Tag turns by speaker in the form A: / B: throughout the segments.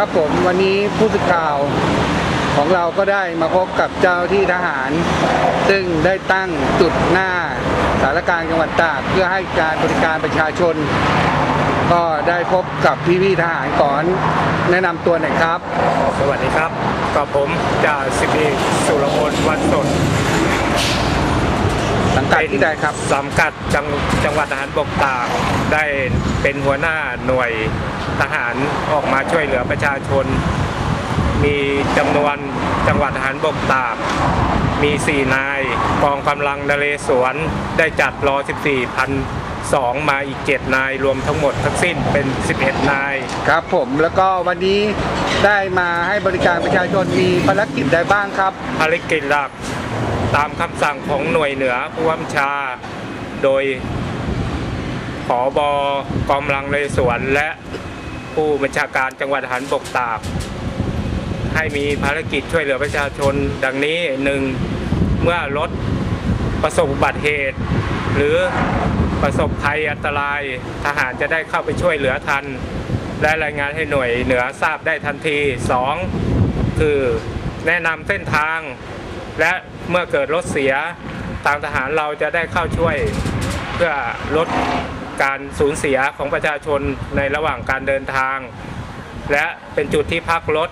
A: ครับผมวันนี้ผู้สื่อข่าวของเราก็ได้มาพบกับเจ้าที่ทหาร ซึ่งได้ตั้งจุดหน้าสารกลารจังหวัดตากเพื่อให้การบริการประชาชน ก็ได้พบกับพี่ๆทหารก่อนแนะนำตัวหน่อยครับ
B: สวัสดีครับกับผมจ่าสิบเอกสุรพลวันสด
A: สังกัดที่ใดครับ
B: สังกัดจังจังหวัดทหารบกตากได้เป็นหัวหน้าหน่วยทหารออกมาช่วยเหลือประชาชน มีจำนวนจังหวัดทหารบกตาก มี 4 นายกองกำลังนเรศวรได้จัดรอ 14พันสองมาอีก 7 นายรวมทั้งหมดทั้งสิ้นเป็น 11 นาย
A: ครับผมแล้วก็วันนี้ได้มาให้บริการประชาชนมีภารกิจใดบ้างครับ
B: ภารกิจหลัก ตามคำสั่งของหน่วยเหนือผู้วำชา โดยผอบกองกำลังในสวนและผู้บัญชาการจังหวัดทหารบกตาก ให้มีภารกิจช่วยเหลือประชาชน ดังนี้หนึ่งเมื่อรถประสบอุบัติเหตุ หรือประสบภัยอันตรายทหารจะได้เข้าไปช่วยเหลือทัน และรายงานให้หน่วยเหนือทราบได้ทันทีสองคือแนะนำเส้นทาง และเมื่อเกิดรถเสียทางทหารเราจะได้เข้าช่วยเพื่อลดการสูญเสียของประชาชนในระหว่างการเดินทาง และเป็นจุดที่พักรถ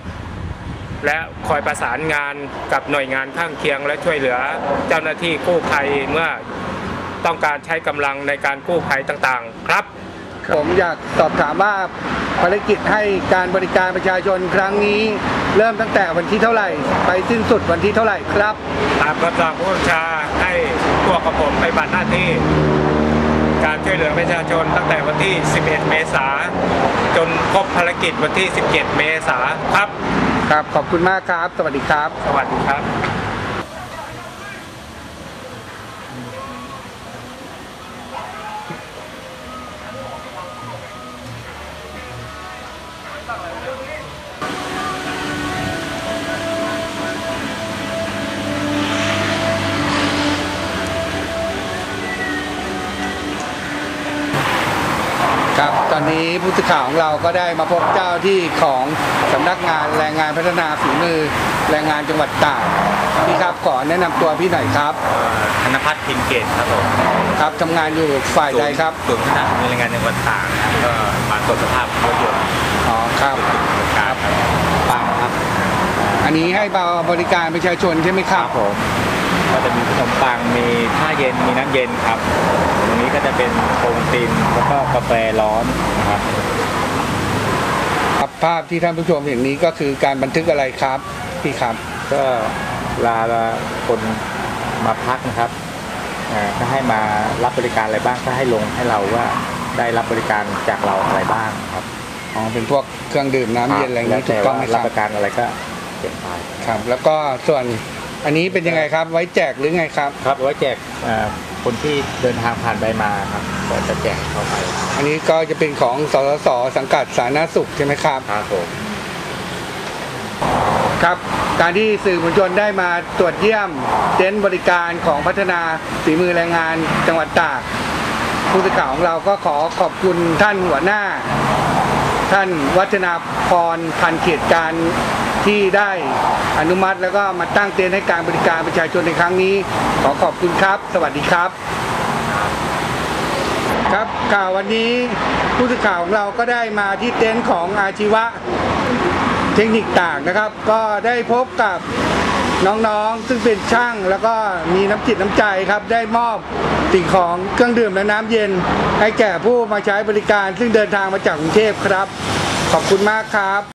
B: และคอยประสานงานกับหน่วยงานข้างเคียง และช่วยเหลือเจ้าหน้าที่กู้ภัยเมื่อต้องการใช้กำลังในการกู้ภัยต่างๆ ครับ
A: ผมอยากสอบถามว่าภารกิจให้การบริการประชาชนครั้งนี้ เริ่มตั้งแต่วันที่เท่าไหร่ ไปสิ้นสุดวันที่เท่าไหร่ครับ
B: ตามคำสั่งผู้บัญชาให้พวกกับผมไปบัตรหน้าที่ การช่วยเหลือประชาชนตั้งแต่วันที่ 11 เมษาจนครบภารกิจวันที่ 17 เมษาครับ
A: ครับ ขอบคุณมากครับ สวัสดีครับ
B: สวัสดีครับ
A: ตอนนี้ผู้สื่อข่าวของเราก็ได้มาพบเจ้าที่ของสำนักงานแรงงานพัฒนาฝีมือแรงงานจังหวัดตากพี่ครับขอแนะนำตัวพี่หน่อยครับ
C: ธนพัฒน์พิมเกตครับผม
A: ครับทำงานอยู่ฝ่ายใดครับ
C: ศูนย์พัฒนาฝีมือแรงงานในวันต่างนะครับก็มาตรวจสภาพรถยนต์
A: อ๋อครับ
C: บริการครับปังครับ
A: อันนี้ให้บริการประชาชนใช่ไหมครับ
C: ผม ก็จะมีขนมปังมีผ้าเย็นมีน้ำเย็นครับ ตรงนี้ก็จะเป็นโปรตีนแล้วก็กาแฟร้อนนะครับ
A: ครับภาพที่ท่านผู้ชมเห็นนี้ก็คือการบันทึกอะไรครับพี่ครับ
C: ก็เวลาคนมาพักนะครับอ่าก็ให้มารับบริการอะไรบ้างก็ให้ลงให้เราว่าได้รับบริการจากเราอะไรบ้างครับ
A: อ๋อเป็นพวกเครื่องดื่มน้ำเย็นอะไรอย่างนี้ถูกต้องไหมค
C: รั
A: รั
C: บบประกันอะไรก็เก็บไป
A: ครับ แล้วก็ส่วน อันนี้เป็นยังไงครับ ไว้แจกหรือไงครับ
C: ครับไว้แจกเอ่อคนที่เดินทางผ่านไปมาครับก็จะแจกเข้าไป
A: อันนี้ก็จะเป็นของสสสสังกัดสาธารณสุขใช่ไหมครับ
C: ครับผม
A: ครับการที่สื่อมวลชนได้มาตรวจเยี่ยมเต็นท์บริการของพัฒนาฝีมือแรงงานจังหวัดตากผู้สื่อข่าวของเราก็ขอขอบคุณท่านหัวหน้า ท่านวัฒนาพรพันเขตการ ที่ได้อนุมัติแล้วก็มาตั้งเต็นท์ให้การบริการประชาชนในครั้งนี้ ขอขอบคุณครับ สวัสดีครับ ครับข่าววันนี้ผู้สื่อข่าวของเราก็ได้มาที่เต็นท์ของอาชีวะเทคนิคต่างนะครับ ก็ได้พบกับน้องๆ ซึ่งเป็นช่างแล้วก็มีน้ำจิตน้ำใจครับ ได้มอบสิ่งของเครื่องดื่มและน้ำเย็น ให้แก่ผู้มาใช้บริการซึ่งเดินทางมาจากกรุงเทพครับ ขอบคุณมากครับ